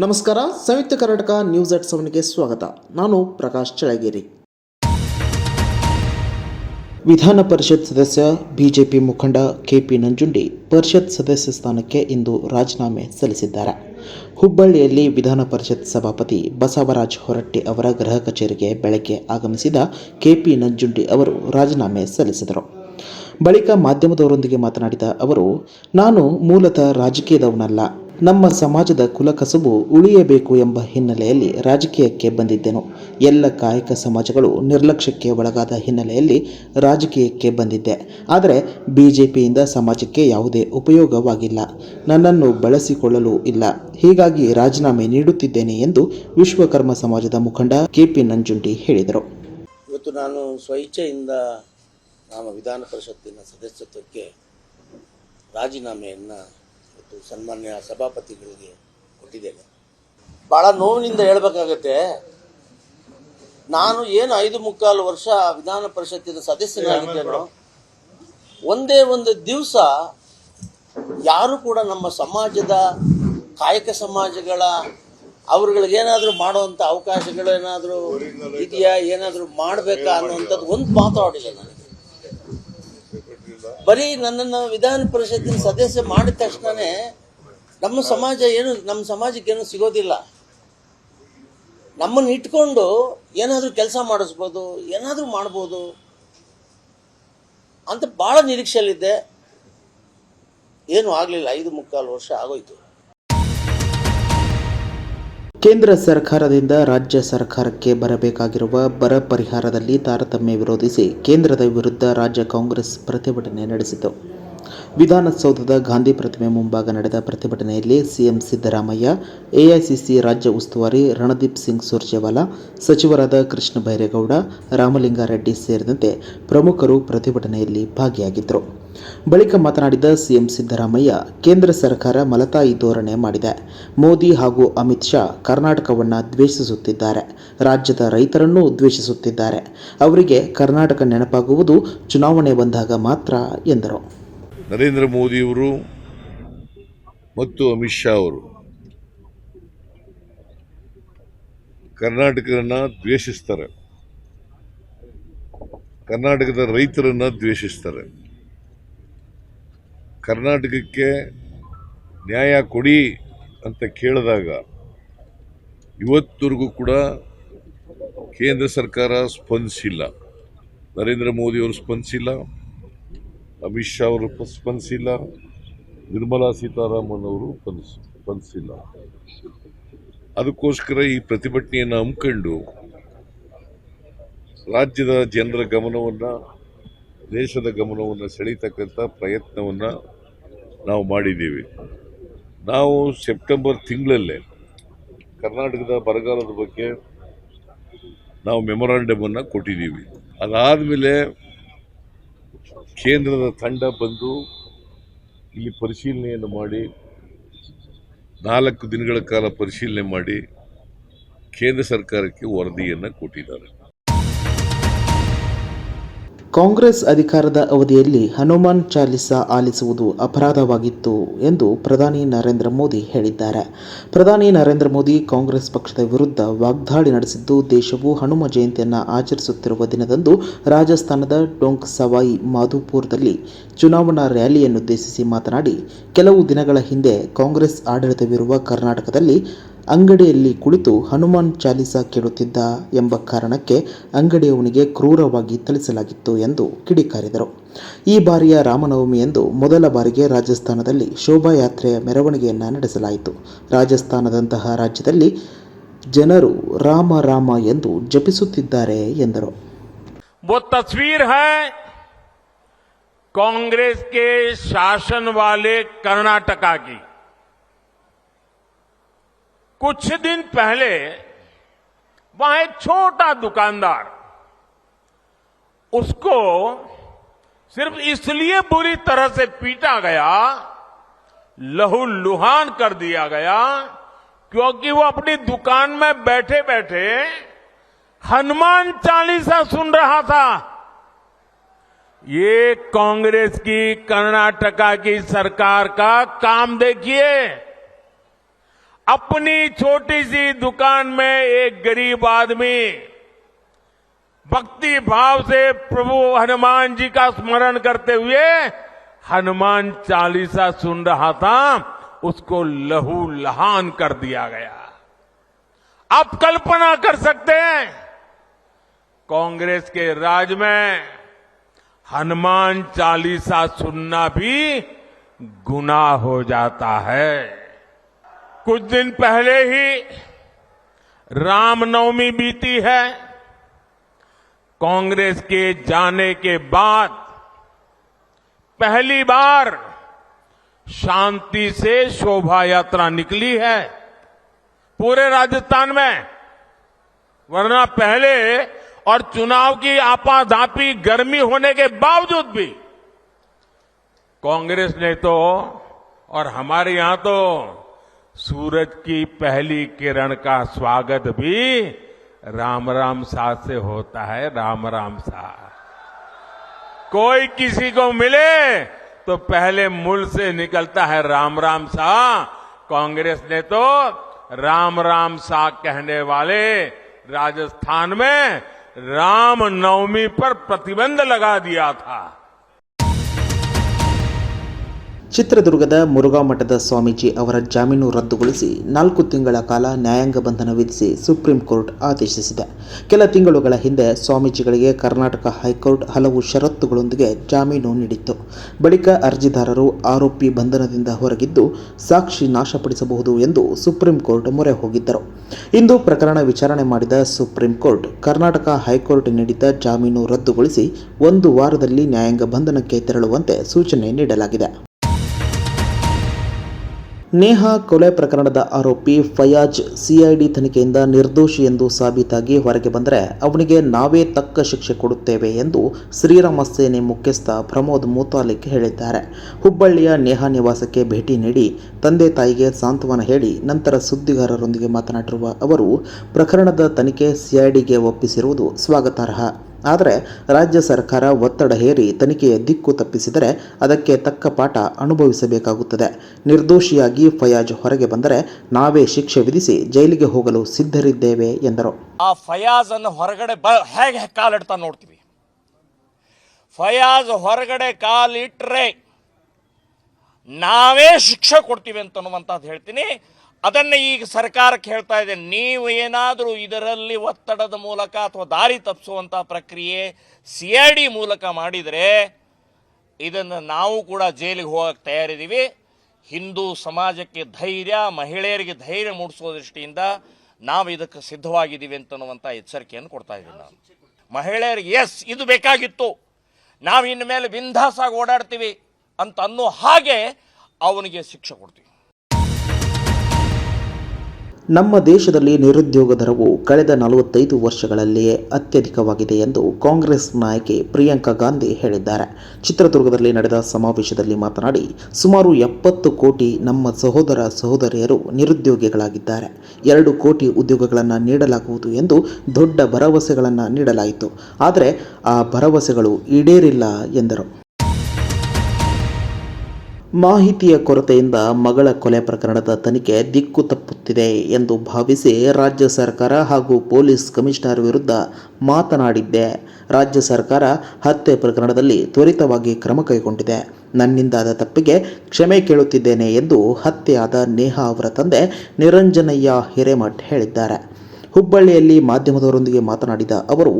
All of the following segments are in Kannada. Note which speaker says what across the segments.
Speaker 1: ನಮಸ್ಕಾರ, ಸಂಯುಕ್ತ ಕರ್ನಾಟಕ ನ್ಯೂಸ್ ಅಟ್ ಸೆವೆನ್ಗೆ ಸ್ವಾಗತ. ನಾನು ಪ್ರಕಾಶ್ ಚಳಗಿರಿ ವಿಧಾನ ಪರಿಷತ್ ಸದಸ್ಯ, ಬಿಜೆಪಿ ಮುಖಂಡ ಕೆಪಿ ನಂಜುಂಡಿ ಪರಿಷತ್ ಸದಸ್ಯ ಸ್ಥಾನಕ್ಕೆ ಇಂದು ರಾಜೀನಾಮೆ ಸಲ್ಲಿಸಿದ್ದಾರೆ. ಹುಬ್ಬಳ್ಳಿಯಲ್ಲಿ ವಿಧಾನ ಪರಿಷತ್ ಸಭಾಪತಿ ಬಸವರಾಜ್ ಹೊರಟ್ಟಿ ಅವರ ಗೃಹ ಕಚೇರಿಗೆ ಬೆಳಗ್ಗೆ ಆಗಮಿಸಿದ ಕೆಪಿ ನಂಜುಂಡಿ ಅವರು ರಾಜೀನಾಮೆ ಸಲ್ಲಿಸಿದರು. ಬಳಿಕ ಮಾಧ್ಯಮದವರೊಂದಿಗೆ ಮಾತನಾಡಿದ ಅವರು, ನಾನು ಮೂಲತಃ ರಾಜಕೀಯದವನಲ್ಲ. ನಮ್ಮ ಸಮಾಜದ ಕುಲಕಸುಬು ಉಳಿಯಬೇಕು ಎಂಬ ಹಿನ್ನೆಲೆಯಲ್ಲಿ ರಾಜಕೀಯಕ್ಕೆ ಬಂದಿದ್ದೆನು. ಎಲ್ಲ ಕಾಯಕ ಸಮಾಜಗಳು ನಿರ್ಲಕ್ಷ್ಯಕ್ಕೆ ಒಳಗಾದ ಹಿನ್ನೆಲೆಯಲ್ಲಿ ರಾಜಕೀಯಕ್ಕೆ ಬಂದಿದ್ದೆ. ಆದರೆ ಬಿ ಜೆ ಪಿಯಿಂದ ಸಮಾಜಕ್ಕೆ ಯಾವುದೇ ಉಪಯೋಗವಾಗಿಲ್ಲ. ನನ್ನನ್ನು ಬಳಸಿಕೊಳ್ಳಲು ಇಲ್ಲ. ಹೀಗಾಗಿ ರಾಜೀನಾಮೆ ನೀಡುತ್ತಿದ್ದೇನೆ ಎಂದು ವಿಶ್ವಕರ್ಮ ಸಮಾಜದ ಮುಖಂಡ ಕೆ ಪಿ ನಂಜುಂಡಿ ಹೇಳಿದರು.
Speaker 2: ಇವತ್ತು ನಾನು ಸ್ವಇಚ್ಛೆಯಿಂದ ನಾನು ವಿಧಾನ ಪರಿಷತ್ತಿನ ಸದಸ್ಯತ್ವಕ್ಕೆ ರಾಜೀನಾಮೆಯನ್ನು ಇವತ್ತು ಸನ್ಮಾನ್ಯ ಸಭಾಪತಿಗಳಿಗೆ ಕೊಟ್ಟಿದ್ದೇನೆ. ಭಾಳ ನೋವಿನಿಂದ ಹೇಳಬೇಕಾಗತ್ತೆ ನಾನು ಏನು ಐದು ಮುಕ್ಕಾಲು ವರ್ಷ ವಿಧಾನ ಪರಿಷತ್ತಿನ ಸದಸ್ಯನಾಗಿದ್ದೇನೋ ಒಂದೇ ಒಂದು ದಿವಸ ಯಾರು ಕೂಡ ನಮ್ಮ ಸಮಾಜದ ಕಾಯಕ ಸಮಾಜಗಳ ಅವ್ರಗಳಿಗೇನಾದರೂ ಮಾಡುವಂಥ ಅವಕಾಶಗಳು ಏನಾದರೂ ಇದೆಯಾ ಏನಾದರೂ ಮಾಡಬೇಕಾ ಅನ್ನುವಂಥದ್ದು ಒಂದು ಮಾತಾಡಿದೆ ನನಗೆ ಬರೀ ನನ್ನನ್ನು ವಿಧಾನ ಪರಿಷತ್ತಿನ ಸದಸ್ಯ ಮಾಡಿದ ತಕ್ಷಣನೇ ನಮ್ಮ ಸಮಾಜ ಏನು, ನಮ್ಮ ಸಮಾಜಕ್ಕೆ ಏನು ಸಿಗೋದಿಲ್ಲ. ನಮ್ಮನ್ನು ಇಟ್ಕೊಂಡು ಏನಾದರೂ ಕೆಲಸ ಮಾಡಿಸ್ಬೋದು, ಏನಾದರೂ ಮಾಡ್ಬೋದು ಅಂತ ಭಾಳ ನಿರೀಕ್ಷೆಯಲ್ಲಿದ್ದೆ. ಏನು ಆಗಲಿಲ್ಲ, ಐದು ಮುಕ್ಕಾಲು ವರ್ಷ ಆಗೋಯ್ತು.
Speaker 1: ಕೇಂದ್ರ ಸರ್ಕಾರದಿಂದ ರಾಜ್ಯ ಸರ್ಕಾರಕ್ಕೆ ಬರಬೇಕಾಗಿರುವ ಬರ ಪರಿಹಾರದಲ್ಲಿ ತಾರತಮ್ಯ ವಿರೋಧಿಸಿ ಕೇಂದ್ರದ ವಿರುದ್ಧ ರಾಜ್ಯ ಕಾಂಗ್ರೆಸ್ ಪ್ರತಿಭಟನೆ ನಡೆಸಿತು. ವಿಧಾನಸೌಧದ ಗಾಂಧಿ ಪ್ರತಿಮೆ ಮುಂಭಾಗ ನಡೆದ ಪ್ರತಿಭಟನೆಯಲ್ಲಿ ಸಿಎಂ ಸಿದ್ದರಾಮಯ್ಯ, ಎಐಸಿಸಿ ರಾಜ್ಯ ಉಸ್ತುವಾರಿ ರಣದೀಪ್ ಸಿಂಗ್ ಸುರ್ಜೇವಾಲಾ, ಸಚಿವರಾದ ಕೃಷ್ಣ ಬೈರೇಗೌಡ ರಾಮಲಿಂಗಾರೆಡ್ಡಿ ಸೇರಿದಂತೆ ಪ್ರಮುಖರು ಪ್ರತಿಭಟನೆಯಲ್ಲಿ ಭಾಗಿಯಾಗಿದ್ದರು. ಬಳಿಕ ಮಾತನಾಡಿದ ಸಿಎಂ ಸಿದ್ದರಾಮಯ್ಯ, ಕೇಂದ್ರ ಸರ್ಕಾರ ಮಲತಾಯಿ ಧೋರಣೆ ಮಾಡಿದೆ. ಮೋದಿ ಹಾಗೂ ಅಮಿತ್ ಶಾ ಕರ್ನಾಟಕವನ್ನು ದ್ವೇಷಿಸುತ್ತಿದ್ದಾರೆ. ರಾಜ್ಯದ ರೈತರನ್ನೂ ದ್ವೇಷಿಸುತ್ತಿದ್ದಾರೆ. ಅವರಿಗೆ ಕರ್ನಾಟಕ ನೆನಪಾಗುವುದು, ಚುನಾವಣೆ ಬಂದಾಗ ಮಾತ್ರ ಎಂದರು.
Speaker 3: ನರೇಂದ್ರ ಮೋದಿಯವರು ಮತ್ತು ಅಮಿತ್ ಶಾ ಅವರು ಕರ್ನಾಟಕನ ದ್ವೇಷಿಸ್ತಾರೆ. ಕರ್ನಾಟಕದ ರೈತರನ್ನು ದ್ವೇಷಿಸ್ತಾರೆ. ಕರ್ನಾಟಕಕ್ಕೆ ನ್ಯಾಯ ಕೊಡಿ ಅಂತ ಕೇಳಿದಾಗ ಇವತ್ತವರೆಗೂ ಕೂಡ ಕೇಂದ್ರ ಸರ್ಕಾರ ಸ್ಪಂದಿಸಿಲ್ಲ. ನರೇಂದ್ರ ಮೋದಿಯವರು ಸ್ಪಂದಿಸಿಲ್ಲ. ಅಮಿತ್ ಶಾ ಅವರು ಸ್ಪಂದಿಸಿಲ್ಲ. ನಿರ್ಮಲಾ ಸೀತಾರಾಮನ್ ಅವರು ಸ್ಪಂದಿಸ್- ಸ್ಪಂದಿಸಿಲ್ಲ. ಅದಕ್ಕೋಸ್ಕರ ಈ ಪ್ರತಿಭಟನೆಯನ್ನು ಹಮ್ಮಿಕೊಂಡು ರಾಜ್ಯದ ಜನರ ಗಮನವನ್ನು, ದೇಶದ ಗಮನವನ್ನು ಸೆಳೀತಕ್ಕಂಥ ಪ್ರಯತ್ನವನ್ನು ನಾವು ಮಾಡಿದ್ದೀವಿ. ನಾವು ಸೆಪ್ಟೆಂಬರ್ ತಿಂಗಳಲ್ಲೇ ಕರ್ನಾಟಕದ ಬರಗಾಲದ ಬಗ್ಗೆ ನಾವು ಮೆಮೊರಾಂಡಮನ್ನು ಕೊಟ್ಟಿದ್ದೀವಿ. ಅದಾದಮೇಲೆ ಕೇಂದ್ರದ ತಂಡ ಬಂದು ಇಲ್ಲಿ ಪರಿಶೀಲನೆಯನ್ನು ಮಾಡಿ, ನಾಲ್ಕು ದಿನಗಳ ಕಾಲ ಪರಿಶೀಲನೆ ಮಾಡಿ ಕೇಂದ್ರ ಸರ್ಕಾರಕ್ಕೆ ವರದಿಯನ್ನು ಕೊಟ್ಟಿದ್ದಾರೆ.
Speaker 1: ಕಾಂಗ್ರೆಸ್ ಅಧಿಕಾರದ ಅವಧಿಯಲ್ಲಿ ಹನುಮಾನ್ ಚಾಲಿಸ ಆಲಿಸುವುದು ಅಪರಾಧವಾಗಿತ್ತು ಎಂದು ಪ್ರಧಾನಿ ನರೇಂದ್ರ ಮೋದಿ ಹೇಳಿದ್ದಾರೆ. ಪ್ರಧಾನಿ ನರೇಂದ್ರ ಮೋದಿ ಕಾಂಗ್ರೆಸ್ ಪಕ್ಷದ ವಿರುದ್ಧ ವಾಗ್ದಾಳಿ ನಡೆಸಿದ್ದು ದೇಶವು ಹನುಮ ಜಯಂತಿಯನ್ನು ಆಚರಿಸುತ್ತಿರುವ ದಿನದಂದು ರಾಜಸ್ಥಾನದ ಟೊಂಕ್ ಸವಾಯಿ ಮಾಧುಪುರದಲ್ಲಿ ಚುನಾವಣಾ ರ್ಯಾಲಿಯನ್ನುದ್ದೇಶಿಸಿ ಮಾತನಾಡಿ, ಕೆಲವು ದಿನಗಳ ಹಿಂದೆ ಕಾಂಗ್ರೆಸ್ ಆಡಳಿತವಿರುವ ಕರ್ನಾಟಕದಲ್ಲಿ ಅಂಗಡಿಯಲ್ಲಿ ಕುಳಿತು ಹನುಮಾನ್ ಚಾಲೀಸ ಕೇಳುತ್ತಿದ್ದ ಎಂಬ ಕಾರಣಕ್ಕೆ ಅಂಗಡಿಯವನಿಗೆ ಕ್ರೂರವಾಗಿ ಥಳಿಸಲಾಗಿತ್ತು ಎಂದು ಕಿಡಿಕಾರಿದರು. ಈ ಬಾರಿಯ ರಾಮನವಮಿಯಂದು ಮೊದಲ ಬಾರಿಗೆ ರಾಜಸ್ಥಾನದಲ್ಲಿ ಶೋಭಾಯಾತ್ರೆಯ ಮೆರವಣಿಗೆಯನ್ನು ನಡೆಸಲಾಯಿತು. ರಾಜಸ್ಥಾನದಂತಹ ರಾಜ್ಯದಲ್ಲಿ ಜನರು ರಾಮ ರಾಮ ಎಂದು ಜಪಿಸುತ್ತಿದ್ದಾರೆ ಎಂದರು.
Speaker 4: ಕಾಂಗ್ರೆಸ್ ಶಾಸನ ವಾಲೆ ಕರ್ನಾಟಕ कुछ दिन पहले वहाँ एक छोटा दुकानदार, उसको सिर्फ़ इसलिए बुरी तरह से पीटा गया, लहू लुहान कर दिया गया, क्योंकि वो अपनी दुकान में बैठे बैठे हनुमान चालीसा सुन रहा था। ये कांग्रेस की, कर्नाटका की सरकार का काम देखिए। अपनी छोटी सी दुकान में एक गरीब आदमी भक्ति भाव से प्रभु हनुमान जी का स्मरण करते हुए हनुमान चालीसा सुन रहा था, उसको लहू लहान कर दिया गया। आप कल्पना कर सकते हैं, कांग्रेस के राज में हनुमान चालीसा सुनना भी गुनाह हो जाता है। कुछ दिन पहले ही रामनवमी बीती है। कांग्रेस के जाने के बाद पहली बार शांति से शोभा यात्रा निकली है पूरे राजस्थान में। वरना पहले और चुनाव की आपाधापी गर्मी होने के बावजूद भी कांग्रेस ने तो और हमारे यहाँ तो सूरज की पहली किरण का स्वागत भी राम राम सा से होता है, राम राम सा। कोई किसी को मिले तो पहले मूल से निकलता है राम राम सा। कांग्रेस ने तो राम राम सा कहने वाले राजस्थान में राम नवमी पर प्रतिबंध लगा दिया था।
Speaker 1: ಚಿತ್ರದುರ್ಗದ ಮುರುಘಾ ಮಠದ ಸ್ವಾಮೀಜಿ ಅವರ ಜಾಮೀನು ರದ್ದುಗೊಳಿಸಿ ನಾಲ್ಕು ತಿಂಗಳ ಕಾಲ ನ್ಯಾಯಾಂಗ ಬಂಧನ ವಿಧಿಸಿ ಸುಪ್ರೀಂ ಕೋರ್ಟ್ ಆದೇಶಿಸಿದೆ. ಕೆಲ ತಿಂಗಳುಗಳ ಹಿಂದೆ ಸ್ವಾಮೀಜಿಗಳಿಗೆ ಕರ್ನಾಟಕ ಹೈಕೋರ್ಟ್ ಹಲವು ಷರತ್ತುಗಳೊಂದಿಗೆ ಜಾಮೀನು ನೀಡಿತ್ತು. ಬಳಿಕ ಅರ್ಜಿದಾರರು ಆರೋಪಿ ಬಂಧನದಿಂದ ಹೊರಗಿದ್ದು ಸಾಕ್ಷಿ ನಾಶಪಡಿಸಬಹುದು ಎಂದು ಸುಪ್ರೀಂ ಕೋರ್ಟ್ ಮೊರೆ ಹೋಗಿದ್ದರು. ಇಂದು ಪ್ರಕರಣ ವಿಚಾರಣೆ ಮಾಡಿದ ಸುಪ್ರೀಂ ಕೋರ್ಟ್ ಕರ್ನಾಟಕ ಹೈಕೋರ್ಟ್ ನೀಡಿದ್ದ ಜಾಮೀನು ರದ್ದುಗೊಳಿಸಿ ಒಂದು ವಾರದಲ್ಲಿ ನ್ಯಾಯಾಂಗ ಬಂಧನಕ್ಕೆ ತೆರಳುವಂತೆ ಸೂಚನೆ ನೀಡಲಾಗಿದೆ. ನೇಹಾ ಕೊಲೆ ಪ್ರಕರಣದ ಆರೋಪಿ ಫಯಾಜ್ ಸಿಐಡಿ ತನಿಖೆಯಿಂದ ನಿರ್ದೋಷಿ ಎಂದು ಸಾಬೀತಾಗಿ ಹೊರಗೆ ಬಂದರೆ ಅವನಿಗೆ ನಾವೇ ತಕ್ಕ ಶಿಕ್ಷೆ ಕೊಡುತ್ತೇವೆ ಎಂದು ಶ್ರೀರಾಮ ಸೇನೆ ಮುಖ್ಯಸ್ಥ ಪ್ರಮೋದ್ ಮೂತಾಲಿಕ್ ಹೇಳಿದ್ದಾರೆ. ಹುಬ್ಬಳ್ಳಿಯ ನೇಹಾ ನಿವಾಸಕ್ಕೆ ಭೇಟಿ ನೀಡಿ ತಂದೆ ತಾಯಿಗೆ ಸಾಂತ್ವನ ಹೇಳಿ ನಂತರ ಸುದ್ದಿಗಾರರೊಂದಿಗೆ ಮಾತನಾಡಿರುವ ಅವರು, ಪ್ರಕರಣದ ತನಿಖೆ ಸಿಐಡಿಗೆ ಒಪ್ಪಿಸಿರುವುದು ಸ್ವಾಗತಾರ್ಹ. ಆದರೆ ರಾಜ್ಯ ಸರ್ಕಾರ ಒತ್ತಡ ಹೇರಿ ತನಿಖೆಯ ದಿಕ್ಕು ತಪ್ಪಿಸಿದರೆ ಅದಕ್ಕೆ ತಕ್ಕ ಪಾಠ ಅನುಭವಿಸಬೇಕಾಗುತ್ತದೆ. ನಿರ್ದೋಷಿಯಾಗಿ ಫಯಾಜ್ ಹೊರಗೆ ಬಂದರೆ ನಾವೇ ಶಿಕ್ಷೆ ವಿಧಿಸಿ ಜೈಲಿಗೆ ಹೋಗಲು ಸಿದ್ಧರಿದ್ದೇವೆ, ಎಂದರು.
Speaker 5: ಆ ಫಯಾಜ್ ಅನ್ನು ಹೊರಗಡೆ ಬ, ಹೇಗೆ ಕಾಲಿಡ್ತಾ ನೋಡ್ತೀವಿ? ಫಯಾಜ್ ಹೊರಗಡೆ ಕಾಲಿಟ್ರೆ ನಾವೇ ಶಿಕ್ಷೆ ಕೊಡ್ತೀವಿ ಅಂತ ಹೇಳ್ತೀನಿ. ಅದನ್ನು ಈಗ ಸರ್ಕಾರಕ್ಕೆ ಹೇಳ್ತಾ ಇದೆ. ನೀವು ಏನಾದರೂ ಇದರಲ್ಲಿ ಒತ್ತಡದ ಮೂಲಕ ಅಥವಾ ದಾರಿ ತಪ್ಪಿಸುವಂಥ ಪ್ರಕ್ರಿಯೆ ಸಿ ಐ ಡಿ ಮೂಲಕ ಮಾಡಿದರೆ ಇದನ್ನು ನಾವು ಕೂಡ ಜೈಲಿಗೆ ಹೋಗಕ್ಕೆ ತಯಾರಿದ್ದೀವಿ. ಹಿಂದೂ ಸಮಾಜಕ್ಕೆ ಧೈರ್ಯ, ಮಹಿಳೆಯರಿಗೆ ಧೈರ್ಯ ಮೂಡಿಸುವ ದೃಷ್ಟಿಯಿಂದ ನಾವು ಇದಕ್ಕೆ ಸಿದ್ಧವಾಗಿದ್ದೀವಿ ಅಂತನ್ನುವಂಥ ಎಚ್ಚರಿಕೆಯನ್ನು ಕೊಡ್ತಾ ಇದ್ದೀವಿ ನಾವು ಮಹಿಳೆಯರಿಗೆ ಎಸ್ ಇದು ಬೇಕಾಗಿತ್ತು. ನಾವು ಇನ್ನು ಮೇಲೆ ಬಿಂದಾಸಾಗಿ ಓಡಾಡ್ತೀವಿ ಅಂತ ಅನ್ನೋ ಹಾಗೆ ಅವನಿಗೆ ಶಿಕ್ಷೆ ಕೊಡ್ತೀವಿ.
Speaker 1: ನಮ್ಮ ದೇಶದಲ್ಲಿ ನಿರುದ್ಯೋಗ ದರವು ಕಳೆದ ನಲವತ್ತೈದು ವರ್ಷಗಳಲ್ಲಿಯೇ ಅತ್ಯಧಿಕವಾಗಿದೆ ಎಂದು ಕಾಂಗ್ರೆಸ್ ನಾಯಕಿ ಪ್ರಿಯಾಂಕಾ ಗಾಂಧಿ ಹೇಳಿದ್ದಾರೆ. ಚಿತ್ರದುರ್ಗದಲ್ಲಿ ನಡೆದ ಸಮಾವೇಶದಲ್ಲಿ ಮಾತನಾಡಿ, ಸುಮಾರು ಎಪ್ಪತ್ತು ಕೋಟಿ ನಮ್ಮ ಸಹೋದರ ಸಹೋದರಿಯರು ನಿರುದ್ಯೋಗಿಗಳಾಗಿದ್ದಾರೆ. ಎರಡು ಕೋಟಿ ಉದ್ಯೋಗಗಳನ್ನು ನೀಡಲಾಗುವುದು ಎಂದು ದೊಡ್ಡ ಭರವಸೆಗಳನ್ನು ನೀಡಲಾಯಿತು. ಆದರೆ ಆ ಭರವಸೆಗಳು ಈಡೇರಿಲ್ಲ ಎಂದರು. ಮಾಹಿತಿಯ ಕೊರತೆಯಿಂದ ಮಗಳ ಕೊಲೆ ಪ್ರಕರಣದ ತನಿಖೆ ದಿಕ್ಕು ತಪ್ಪುತ್ತಿದೆ ಎಂದು ಭಾವಿಸಿ ರಾಜ್ಯ ಸರ್ಕಾರ ಹಾಗೂ ಪೊಲೀಸ್ ಕಮಿಷನರ್ ವಿರುದ್ಧ ಮಾತನಾಡಿದ್ದೆ. ರಾಜ್ಯ ಸರ್ಕಾರ ಹತ್ಯೆ ಪ್ರಕರಣದಲ್ಲಿ ತ್ವರಿತವಾಗಿ ಕ್ರಮ ಕೈಗೊಂಡಿದೆ. ನನ್ನಿಂದಾದ ತಪ್ಪಿಗೆ ಕ್ಷಮೆ ಕೇಳುತ್ತಿದ್ದೇನೆ ಎಂದು ಹತ್ಯೆಯಾದ ನೇಹಾ ಅವರ ತಂದೆ ನಿರಂಜನಯ್ಯ ಹಿರೇಮಠ್ ಹೇಳಿದ್ದಾರೆ. ಹುಬ್ಬಳ್ಳಿಯಲ್ಲಿ ಮಾಧ್ಯಮದವರೊಂದಿಗೆ ಮಾತನಾಡಿದ ಅವರು,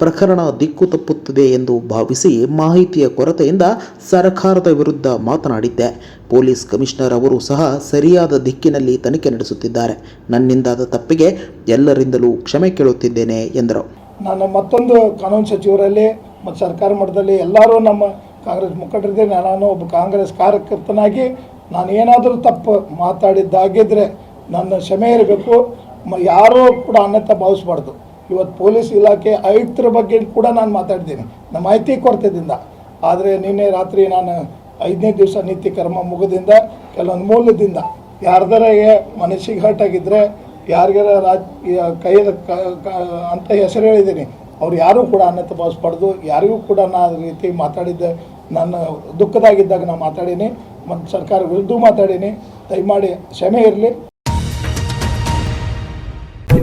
Speaker 1: ಪ್ರಕರಣ ದಿಕ್ಕು ತಪ್ಪುತ್ತದೆ ಎಂದು ಭಾವಿಸಿ ಮಾಹಿತಿಯ ಕೊರತೆಯಿಂದ ಸರ್ಕಾರದ ವಿರುದ್ಧ ಮಾತನಾಡಿದ್ದೆ. ಪೊಲೀಸ್ ಕಮಿಷನರ್ ಅವರು ಸಹ ಸರಿಯಾದ ದಿಕ್ಕಿನಲ್ಲಿ ತನಿಖೆ ನಡೆಸುತ್ತಿದ್ದಾರೆ. ನನ್ನಿಂದಾದ ತಪ್ಪಿಗೆ ಎಲ್ಲರಿಂದಲೂ ಕ್ಷಮೆ ಕೇಳುತ್ತಿದ್ದೇನೆ, ಎಂದರು.
Speaker 6: ನಾನು ಮತ್ತೊಂದು ಕಾನೂನು ಸಚಿವರಲ್ಲಿ ಮತ್ತು ಸರ್ಕಾರ ಮಟ್ಟದಲ್ಲಿ ಎಲ್ಲರೂ ನಮ್ಮ ಕಾಂಗ್ರೆಸ್ ಮುಖಂಡರಿದ್ದೆ. ನಾನು ಒಬ್ಬ ಕಾಂಗ್ರೆಸ್ ಕಾರ್ಯಕರ್ತನಾಗಿ ನಾನು ಏನಾದರೂ ತಪ್ಪು ಮಾತಾಡಿದ್ದಾಗಿದ್ದರೆ ನನ್ನ ಕ್ಷಮೆ ಇರಬೇಕು. ಯಾರೂ ಕೂಡ ಅನ್ಯತ ಭಾವಿಸ್ಬಾರ್ದು. ಇವತ್ತು ಪೊಲೀಸ್ ಇಲಾಖೆ ಆಯುಕ್ತರ ಬಗ್ಗೆ ಕೂಡ ನಾನು ಮಾತಾಡ್ತೀನಿ. ನಮ್ಮ ಮಾಹಿತಿ ಕೊರತೆದಿಂದ. ಆದರೆ ನಿನ್ನೆ ರಾತ್ರಿ ನಾನು ಐದನೇ ದಿವಸ ನೀತಿ ಕರ್ಮ ಮುಗದಿಂದ, ಕೆಲವೊಂದು ಮೂಲದಿಂದ ಯಾರ್ದಾರಿಗೆ ಮನಸ್ಸಿಗೆ ಹರ್ಟ್ ಆಗಿದ್ದರೆ ಯಾರಿಗಾರ ರಾಜ್ ಕೈಯದ ಅಂತ ಹೆಸರು ಹೇಳಿದ್ದೀನಿ. ಅವ್ರು ಯಾರೂ ಕೂಡ ಅನ್ಯತ ಭಾವಿಸ್ಬಾರ್ದು. ಯಾರಿಗೂ ಕೂಡ ನಾನು ರೀತಿ ಮಾತಾಡಿದ್ದೆ, ನನ್ನ ದುಃಖದಾಗಿದ್ದಾಗ ನಾನು ಮಾತಾಡೀನಿ. ಮತ್ತು ಸರ್ಕಾರ ವಿರುದ್ಧ ಮಾತಾಡೀನಿ. ದಯಮಾಡಿ ಕ್ಷಮೆ ಇರಲಿ.